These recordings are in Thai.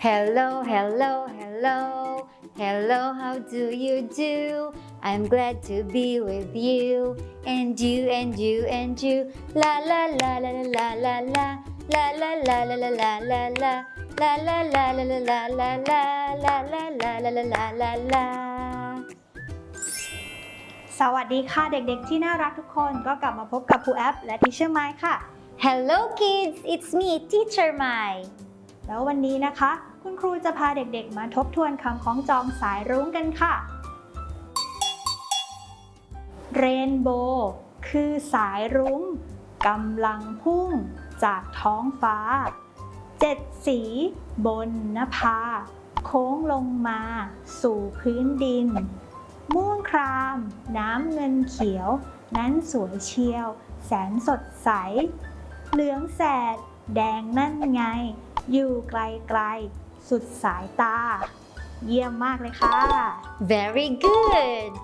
Hello, hello, hello. Hello, how do you do? I'm glad to be with you. And you, and you, and you. La la la la la la la la. La la la la la la la la. La la la la la la la la. La la la la la la la la. สวัสดีค่ะเด็กๆที่น่ารักทุกคนก็กลับมาพบกับครูแอปและทิเชอร์ไมค์ค่ะ Hello kids, it's me, Teacher Mai. แล้ววันนี้นะคะ คุณครูจะพาเด็กๆ มาทบทวนคำคล้องจองสายรุ้งกันค่ะ เรนโบว์คือสายรุ้งกำลังพุ่งจากท้องฟ้า เจ็ดสีบนนภา โค้งลงมาสู่พื้นดิน ม่วงคราม น้ำเงินเขียว นั้นสวยเชียว แสนสดใส เหลืองแสด แดงนั่นไง อยู่ไกลๆ สุดสายตา เยี่ยมมากเลยค่ะ Very good.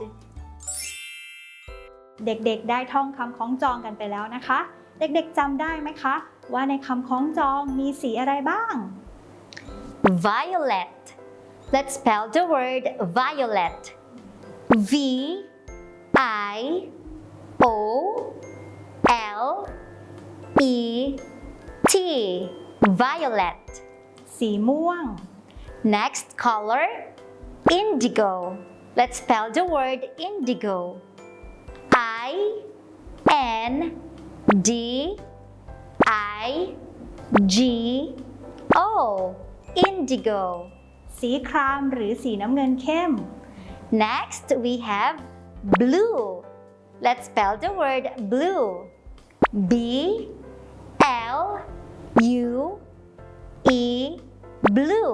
เด็กๆ ได้ท่องคำคล้องจองกันไปแล้วนะคะ เด็กๆจำได้ไหมคะ ว่าในคำคล้องจองมีสีอะไรบ้าง Violet. Let's spell the word violet. V I O L E T. Violet. สีม่วง Next color indigo. Let's spell the word indigo. I N D I G O. Indigo. สีครามหรือสีน้ำเงินเข้ม Next we have blue. Let's spell the word blue. B L U E blue.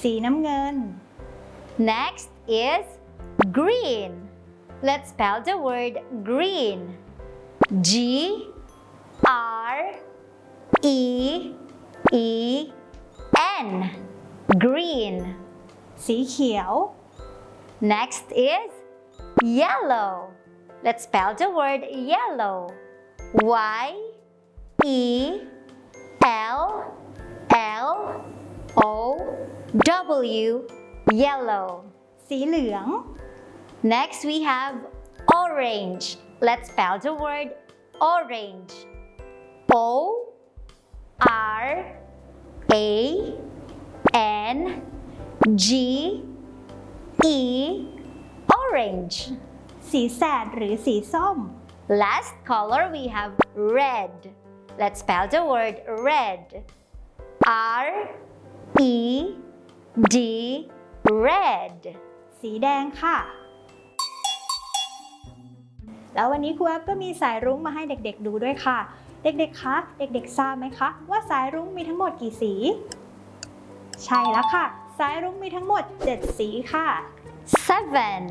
สีน้ำเงิน Next is green. Let's spell the word green. G R E E N. Green. สีเขียว Next is yellow. Let's spell the word yellow. Y E W. Yellow. สีเหลือง Next we have orange. Let's spell the word orange. O R A N G E orange. สีแสดหรือสีส้ม Last color we have red. Let's spell the word red. R E D red. สีแดงค่ะ แล้ววันนี้ครูแอปก็มีสายรุ้งมาให้เด็กๆดูด้วยค่ะ เด็กๆ คะ เด็กๆ ทราบไหมคะ ว่าสายรุ้งมีทั้งหมดกี่สี ใช่แล้วค่ะ สายรุ้งมีทั้งหมด 7 สีค่ะ Seven.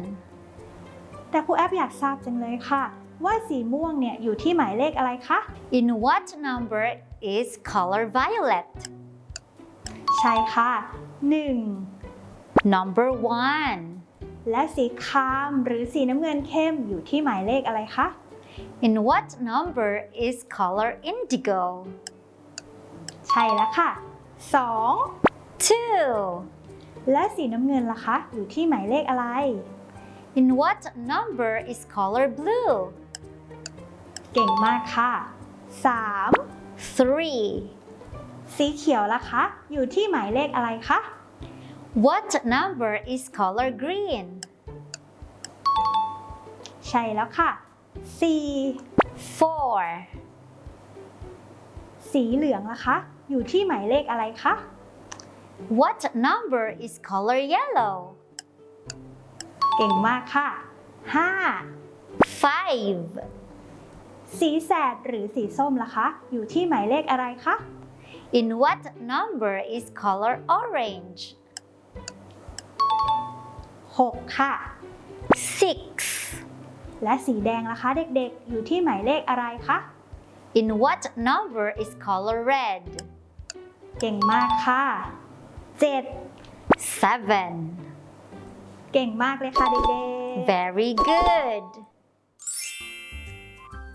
แต่ครูแอปอยากทราบจังเลยค่ะ ว่าสีม่วงเนี่ยอยู่ที่หมายเลขอะไรคะ In what number is color violet? ใช่ค่ะ Number one. 1และสีครามหรือสีน้ำเงินเข้มอยู่ที่หมายเลขอะไรคะ In what number is color indigo? ใช่แล้วค่ะ Two. 2และสีน้ำเงินล่ะคะ อยู่ที่หมายเลขอะไร In what number is color blue? เก่งมากค่ะ3 Three. สีเขียวล่ะคะ อยู่ที่หมายเลขอะไรคะ What number is color green? ใช่แล้วค่ะ Four. 4สีเหลืองล่ะคะ อยู่ที่หมายเลขอะไรคะ What number is color yellow? เก่งมากค่ะ Five. 5สีแสดหรือสีส้มล่ะคะ อยู่ที่หมายเลขอะไรคะ In what number is color orange? 6 ค่ะ Six. และสีแดงล่ะคะเด็กๆ อยู่ที่หมายเลขอะไรคะ In what number is color red? เก่งมากค่ะ 7 Seven. เก่งมากเลยค่ะเด็กๆ Very good.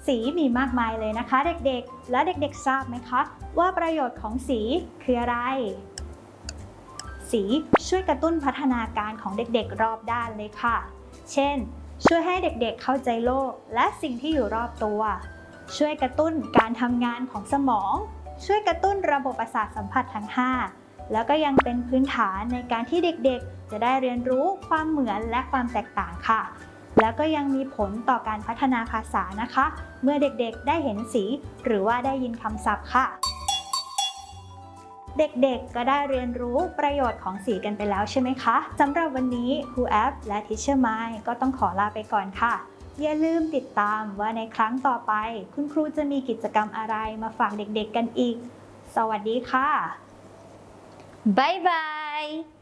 สีมีมากมายเลยนะคะ เด็กๆ และเด็กๆ ทราบไหมคะ ว่าประโยชน์ของสีคืออะไร สีช่วยกระตุ้นพัฒนาการของเด็กๆ รอบด้านเลยค่ะ เช่น ช่วยให้เด็กๆ เข้าใจโลกและสิ่งที่อยู่รอบตัว ช่วยกระตุ้นการทำงานของสมอง ช่วยกระตุ้นระบบประสาทสัมผัสทั้ง 5 แล้วก็ยังเป็นพื้นฐานในการที่เด็กๆ จะได้เรียนรู้ความเหมือนและความแตกต่างค่ะ แล้วก็ยังมีผลต่อการพัฒนาภาษานะคะ เมื่อเด็กๆได้เห็นสี หรือว่าได้ยินคำศัพท์ค่ะ เด็กๆ ก็ได้เรียนรู้ประโยชน์ของสีกันไปแล้วใช่ไหมคะสำหรับวันนี้ครูแอปและทิชเชอร์ไมก็ต้องขอลาไปก่อนค่ะ อย่าลืมติดตามว่าในครั้งต่อไป คุณครูจะมีกิจกรรมอะไรมาฝากเด็กๆกันอีก สวัสดีค่ะ Bye bye!